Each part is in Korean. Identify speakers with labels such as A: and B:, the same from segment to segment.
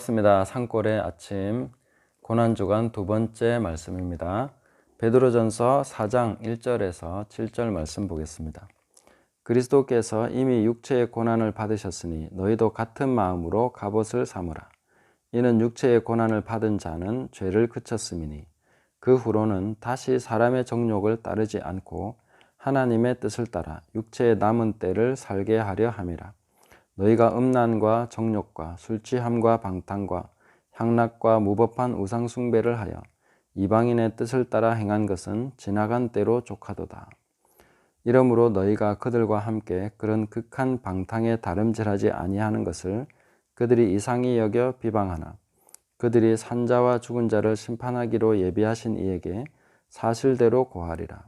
A: 반갑습니다. 산골의 아침 고난주간 두 번째 말씀입니다. 베드로전서 4장 1절에서 7절 말씀 보겠습니다. 그리스도께서 이미 육체의 고난을 받으셨으니 너희도 같은 마음으로 갑옷을 삼으라. 이는 육체의 고난을 받은 자는 죄를 그쳤음이니 그 후로는 다시 사람의 정욕을 따르지 않고 하나님의 뜻을 따라 육체의 남은 때를 살게 하려 함이라. 너희가 음란과 정욕과 술 취함과 방탕과 향락과 무법한 우상 숭배를 하여 이방인의 뜻을 따라 행한 것은 지나간 때로 족하도다. 이러므로 너희가 그들과 함께 그런 극한 방탕에 다름질하지 아니하는 것을 그들이 이상히 여겨 비방하나 그들이 산자와 죽은 자를 심판하기로 예비하신 이에게 사실대로 고하리라.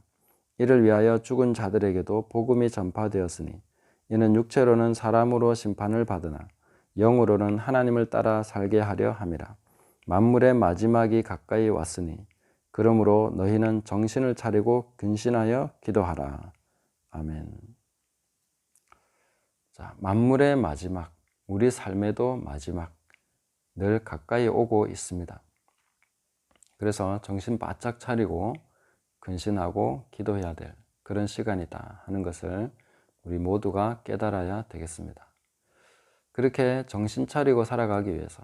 A: 이를 위하여 죽은 자들에게도 복음이 전파되었으니 이는 육체로는 사람으로 심판을 받으나 영으로는 하나님을 따라 살게 하려 함이라. 만물의 마지막이 가까이 왔으니 그러므로 너희는 정신을 차리고 근신하여 기도하라. 아멘. 자, 만물의 마지막, 우리 삶에도 마지막 늘 가까이 오고 있습니다. 그래서 정신 바짝 차리고 근신하고 기도해야 될 그런 시간이다 하는 것을 우리 모두가 깨달아야 되겠습니다. 그렇게 정신 차리고 살아가기 위해서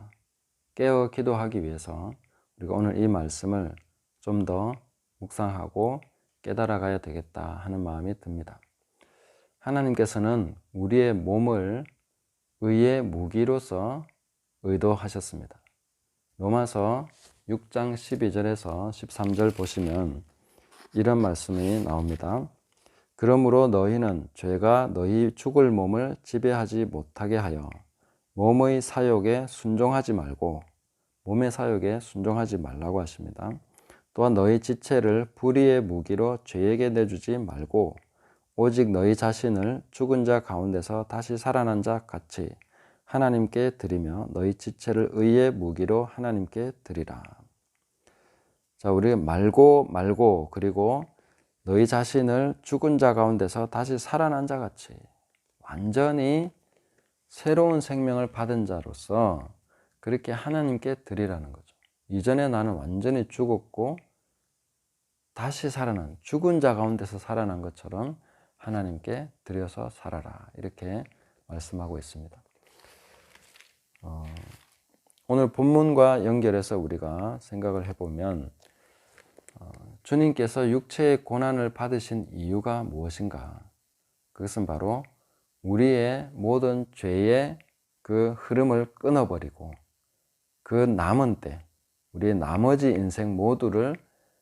A: 깨어 기도하기 위해서 우리가 오늘 이 말씀을 좀 더 묵상하고 깨달아 가야 되겠다 하는 마음이 듭니다. 하나님께서는 우리의 몸을 의의 무기로서 의도하셨습니다. 로마서 6장 12절에서 13절 보시면 이런 말씀이 나옵니다. 그러므로 너희는 죄가 너희 죽을 몸을 지배하지 못하게 하여 몸의 사욕에 순종하지 말고 몸의 사욕에 순종하지 말라고 하십니다. 또한 너희 지체를 불의의 무기로 죄에게 내주지 말고 오직 너희 자신을 죽은 자 가운데서 다시 살아난 자 같이 하나님께 드리며 너희 지체를 의의 무기로 하나님께 드리라. 자, 우리 말고 말고 그리고 너희 자신을 죽은 자 가운데서 다시 살아난 자 같이 완전히 새로운 생명을 받은 자로서 그렇게 하나님께 드리라는 거죠. 이전에 나는 완전히 죽었고 다시 살아난 죽은 자 가운데서 살아난 것처럼 하나님께 드려서 살아라 이렇게 말씀하고 있습니다. 어, 오늘 본문과 연결해서 우리가 생각을 해보면 어, 주님께서 육체의 고난을 받으신 이유가 무엇인가? 그것은 바로 우리의 모든 죄의 그 흐름을 끊어버리고 그 남은 때, 우리의 나머지 인생 모두를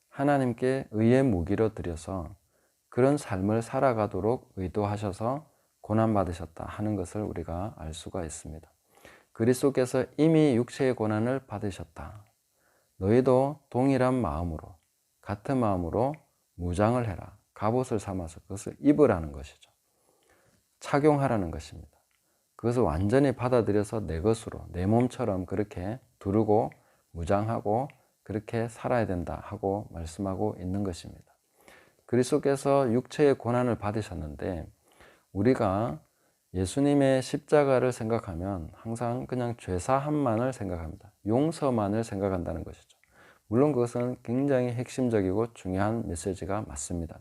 A: 하나님께 의의 무기로 드려서 그런 삶을 살아가도록 의도하셔서 고난받으셨다 하는 것을 우리가 알 수가 있습니다. 그리스도께서 이미 육체의 고난을 받으셨다. 너희도 동일한 마음으로 같은 마음으로 무장을 해라. 갑옷을 삼아서 그것을 입으라는 것이죠. 착용하라는 것입니다. 그것을 완전히 받아들여서 내 것으로, 내 몸처럼 그렇게 두르고 무장하고 그렇게 살아야 된다 하고 말씀하고 있는 것입니다. 그리스도께서 육체의 고난을 받으셨는데 우리가 예수님의 십자가를 생각하면 항상 그냥 죄사함만을 생각합니다. 용서만을 생각한다는 것이죠. 물론 그것은 굉장히 핵심적이고 중요한 메시지가 맞습니다.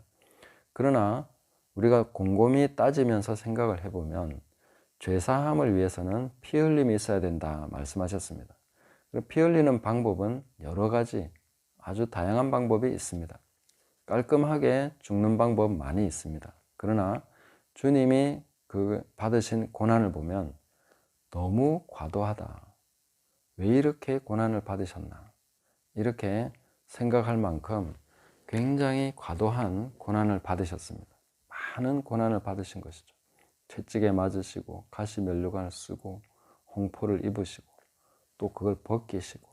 A: 그러나 우리가 곰곰이 따지면서 생각을 해보면 죄사함을 위해서는 피 흘림이 있어야 된다 말씀하셨습니다. 피 흘리는 방법은 여러 가지 아주 다양한 방법이 있습니다. 깔끔하게 죽는 방법 많이 있습니다. 그러나 주님이 그 받으신 고난을 보면 너무 과도하다. 왜 이렇게 고난을 받으셨나? 이렇게 생각할 만큼 굉장히 과도한 고난을 받으셨습니다. 많은 고난을 받으신 것이죠. 채찍에 맞으시고 가시 면류관을 쓰고 홍포를 입으시고 또 그걸 벗기시고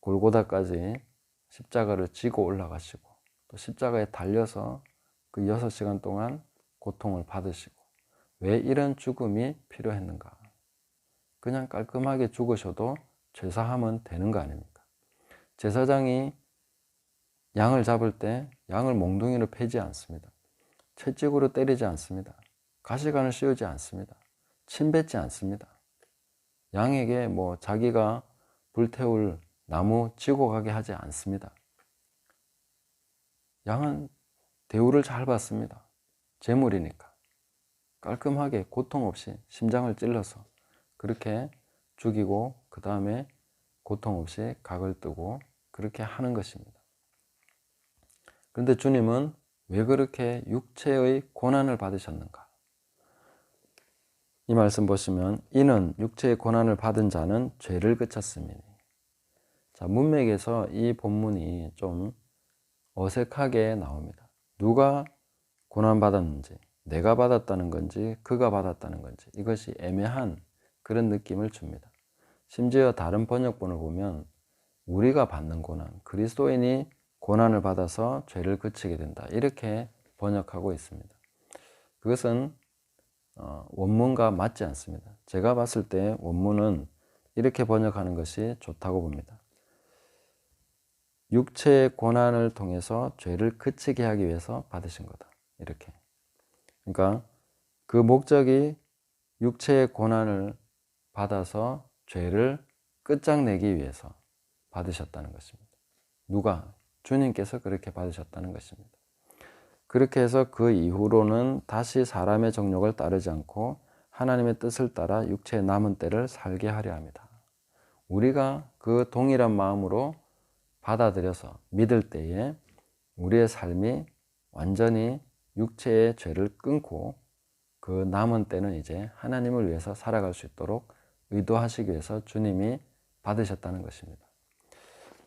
A: 골고다까지 십자가를 지고 올라가시고 또 십자가에 달려서 그 여섯 시간 동안 고통을 받으시고 왜 이런 죽음이 필요했는가? 그냥 깔끔하게 죽으셔도 죄사함은 되는 거 아닙니까? 제사장이 양을 잡을 때 양을 몽둥이로 패지 않습니다. 채찍으로 때리지 않습니다. 가시관을 씌우지 않습니다. 침 뱉지 않습니다. 양에게 뭐 자기가 불태울 나무 지고 가게 하지 않습니다. 양은 대우를 잘 받습니다. 재물이니까. 깔끔하게 고통 없이 심장을 찔러서 그렇게 죽이고 그 다음에 고통 없이 각을 뜨고 그렇게 하는 것입니다. 그런데 주님은 왜 그렇게 육체의 고난을 받으셨는가? 이 말씀 보시면 이는 육체의 고난을 받은 자는 죄를 그쳤습니다. 자, 문맥에서 이 본문이 좀 어색하게 나옵니다. 누가 고난 받았는지, 내가 받았다는 건지, 그가 받았다는 건지 이것이 애매한 그런 느낌을 줍니다. 심지어 다른 번역본을 보면 우리가 받는 고난, 그리스도인이 고난을 받아서 죄를 그치게 된다. 이렇게 번역하고 있습니다. 그것은 어, 원문과 맞지 않습니다. 제가 봤을 때 원문은 이렇게 번역하는 것이 좋다고 봅니다. 육체의 고난을 통해서 죄를 그치게 하기 위해서 받으신 거다. 이렇게. 그러니까 그 목적이 육체의 고난을 받아서 죄를 끝장내기 위해서 받으셨다는 것입니다. 누가? 주님께서 그렇게 받으셨다는 것입니다. 그렇게 해서 그 이후로는 다시 사람의 정욕을 따르지 않고 하나님의 뜻을 따라 육체의 남은 때를 살게 하려 합니다. 우리가 그 동일한 마음으로 받아들여서 믿을 때에 우리의 삶이 완전히 육체의 죄를 끊고 그 남은 때는 이제 하나님을 위해서 살아갈 수 있도록 의도하시기 위해서 주님이 받으셨다는 것입니다.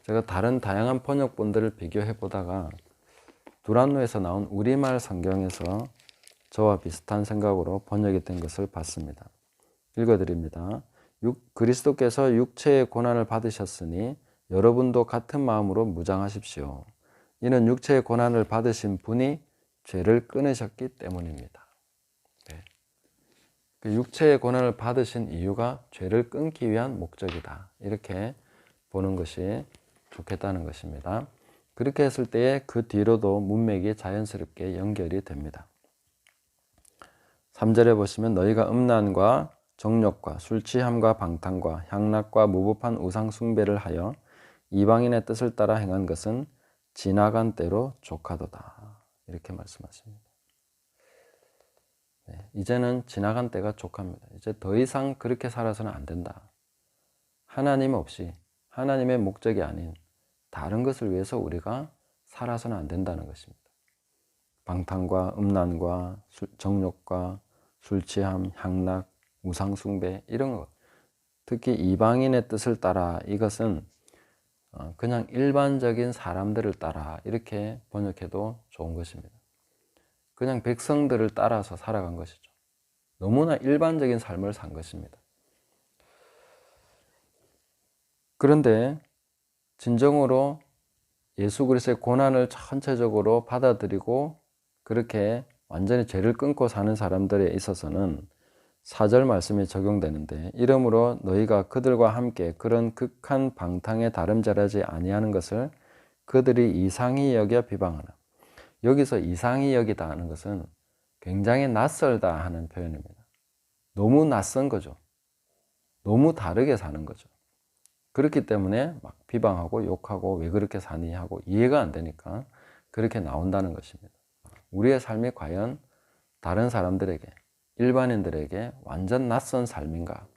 A: 제가 다른 다양한 번역본들을 비교해 보다가 두란노에서 나온 우리말 성경에서 저와 비슷한 생각으로 번역이 된 것을 봤습니다. 읽어드립니다. 그리스도께서 육체의 고난을 받으셨으니 여러분도 같은 마음으로 무장하십시오. 이는 육체의 고난을 받으신 분이 죄를 끊으셨기 때문입니다. 네. 그 육체의 고난을 받으신 이유가 죄를 끊기 위한 목적이다. 이렇게 보는 것이 좋겠다는 것입니다. 그렇게 했을 때에 그 뒤로도 문맥이 자연스럽게 연결이 됩니다. 3절에 보시면 너희가 음란과 정욕과 술 취함과 방탕과 향락과 무법한 우상 숭배를 하여 이방인의 뜻을 따라 행한 것은 지나간 때로 족하도다. 이렇게 말씀하십니다. 네, 이제는 지나간 때가 족합니다. 이제 더 이상 그렇게 살아서는 안 된다. 하나님 없이 하나님의 목적이 아닌 다른 것을 위해서 우리가 살아서는 안 된다는 것입니다. 방탕과 음란과 정욕과 술 취함, 향락, 우상숭배 이런 것 특히 이방인의 뜻을 따라 이것은 어, 그냥 일반적인 사람들을 따라 이렇게 번역해도 좋은 것입니다. 그냥 백성들을 따라서 살아간 것이죠. 너무나 일반적인 삶을 산 것입니다. 그런데 진정으로 예수 그리스도의 고난을 전체적으로 받아들이고 그렇게 완전히 죄를 끊고 사는 사람들에 있어서는 사절 말씀이 적용되는데 이러므로 너희가 그들과 함께 그런 극한 방탕에 다름질하지 아니하는 것을 그들이 이상히 여겨 비방하나 여기서 이상히 여기다 하는 것은 굉장히 낯설다 하는 표현입니다. 너무 낯선 거죠. 너무 다르게 사는 거죠. 그렇기 때문에 막 비방하고 욕하고 왜 그렇게 사니 하고 이해가 안 되니까 그렇게 나온다는 것입니다. 우리의 삶이 과연 다른 사람들에게 일반인들에게 완전 낯선 삶인가?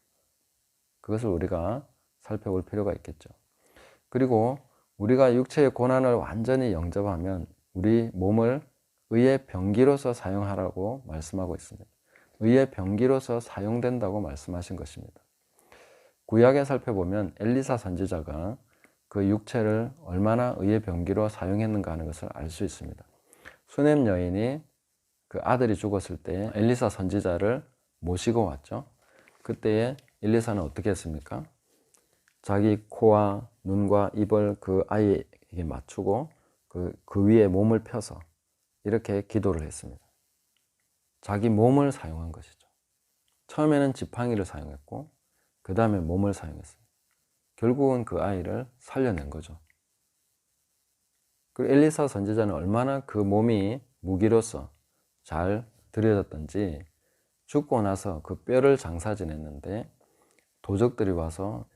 A: 그것을 우리가 살펴볼 필요가 있겠죠. 그리고 우리가 육체의 고난을 완전히 영접하면 우리 몸을 의의 병기로서 사용하라고 말씀하고 있습니다. 의의 병기로서 사용된다고 말씀하신 것입니다. 구약에 살펴보면 엘리사 선지자가 그 육체를 얼마나 의의 병기로 사용했는가 하는 것을 알 수 있습니다. 수넴 여인이 그 아들이 죽었을 때 엘리사 선지자를 모시고 왔죠. 그때에 엘리사는 어떻게 했습니까? 자기 코와 눈과 입을 그 아이에게 맞추고 그, 그 위에 몸을 펴서 이렇게 기도를 했습니다. 자기 몸을 사용한 것이죠. 처음에는 지팡이를 사용했고, 그 다음에 몸을 사용했어요. 결국은 그 아이를 살려낸 거죠. 그 엘리사 선지자는 얼마나 그 몸이 무기로서 잘 들여졌던지 죽고 나서 그 뼈를 장사 지냈는데 도적들이 와서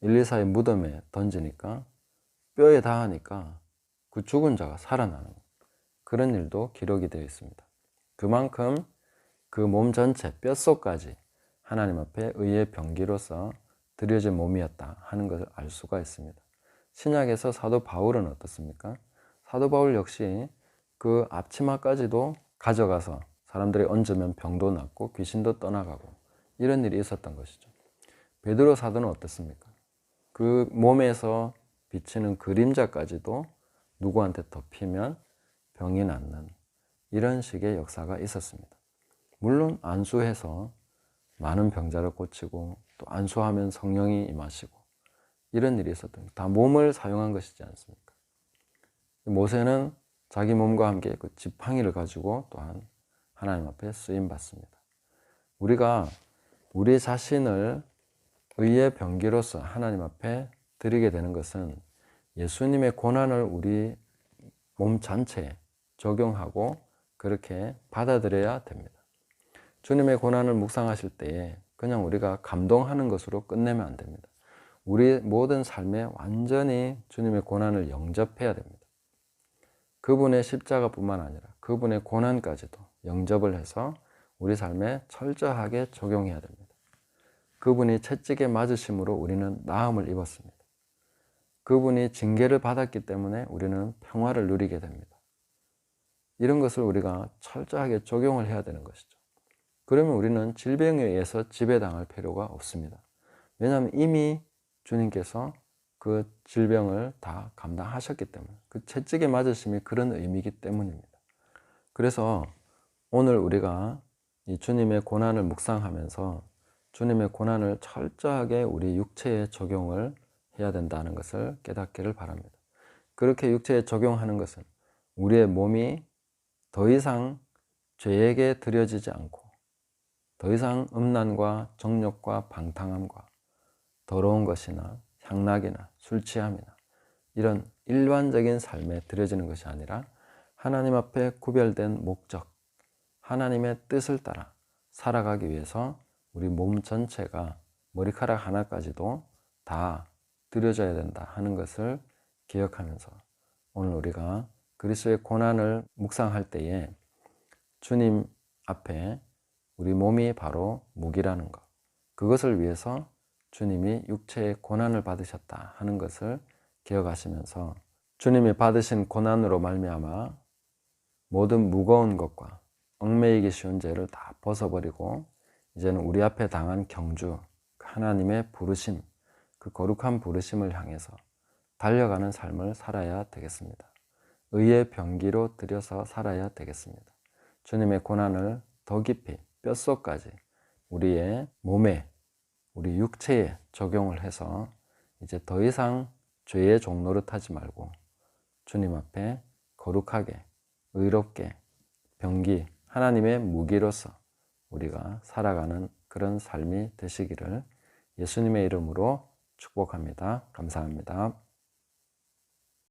A: 일리사의 무덤에 던지니까 뼈에 닿으니까 그 죽은 자가 살아나는 그런 일도 기록이 되어 있습니다. 그만큼 그 몸 전체 뼛속까지 하나님 앞에 의의 병기로서 드려진 몸이었다 하는 것을 알 수가 있습니다. 신약에서 사도 바울은 어떻습니까? 사도 바울 역시 그 앞치마까지도 가져가서 사람들이 얹으면 병도 낫고 귀신도 떠나가고 이런 일이 있었던 것이죠. 베드로 사도는 어떻습니까? 그 몸에서 비치는 그림자까지도 누구한테 덮이면 병이 낫는 이런 식의 역사가 있었습니다. 물론 안수해서 많은 병자를 고치고 또 안수하면 성령이 임하시고 이런 일이 있었던. 다 몸을 사용한 것이지 않습니까? 모세는 자기 몸과 함께 그 지팡이를 가지고 또한 하나님 앞에 쓰임 받습니다. 우리가 우리 자신을 의의 병기로서 하나님 앞에 드리게 되는 것은 예수님의 고난을 우리 몸 전체에 적용하고 그렇게 받아들여야 됩니다. 주님의 고난을 묵상하실 때에 그냥 우리가 감동하는 것으로 끝내면 안 됩니다. 우리 모든 삶에 완전히 주님의 고난을 영접해야 됩니다. 그분의 십자가뿐만 아니라 그분의 고난까지도 영접을 해서 우리 삶에 철저하게 적용해야 됩니다. 그분이 채찍에 맞으심으로 우리는 나음을 입었습니다. 그분이 징계를 받았기 때문에 우리는 평화를 누리게 됩니다. 이런 것을 우리가 철저하게 적용을 해야 되는 것이죠. 그러면 우리는 질병에 의해서 지배당할 필요가 없습니다. 왜냐하면 이미 주님께서 그 질병을 다 감당하셨기 때문에 그 채찍에 맞으심이 그런 의미이기 때문입니다. 그래서 오늘 우리가 이 주님의 고난을 묵상하면서 주님의 고난을 철저하게 우리 육체에 적용을 해야 된다는 것을 깨닫기를 바랍니다. 그렇게 육체에 적용하는 것은 우리의 몸이 더 이상 죄에게 들여지지 않고 더 이상 음란과 정욕과 방탕함과 더러운 것이나 향락이나 술 취함이나 이런 일반적인 삶에 들여지는 것이 아니라 하나님 앞에 구별된 목적, 하나님의 뜻을 따라 살아가기 위해서 우리 몸 전체가 머리카락 하나까지도 다 들여져야 된다 하는 것을 기억하면서 오늘 우리가 그리스도의 고난을 묵상할 때에 주님 앞에 우리 몸이 바로 무기라는 것 그것을 위해서 주님이 육체의 고난을 받으셨다 하는 것을 기억하시면서 주님이 받으신 고난으로 말미암아 모든 무거운 것과 얽매이기 쉬운 죄를 다 벗어버리고 이제는 우리 앞에 당한 경주 하나님의 부르심 그 거룩한 부르심을 향해서 달려가는 삶을 살아야 되겠습니다. 의의 병기로 들여서 살아야 되겠습니다. 주님의 고난을 더 깊이 뼛속까지 우리의 몸에 우리 육체에 적용을 해서 이제 더 이상 죄의 종로를 타지 말고 주님 앞에 거룩하게 의롭게 병기 하나님의 무기로서 우리가 살아가는 그런 삶이 되시기를 예수님의 이름으로 축복합니다. 감사합니다.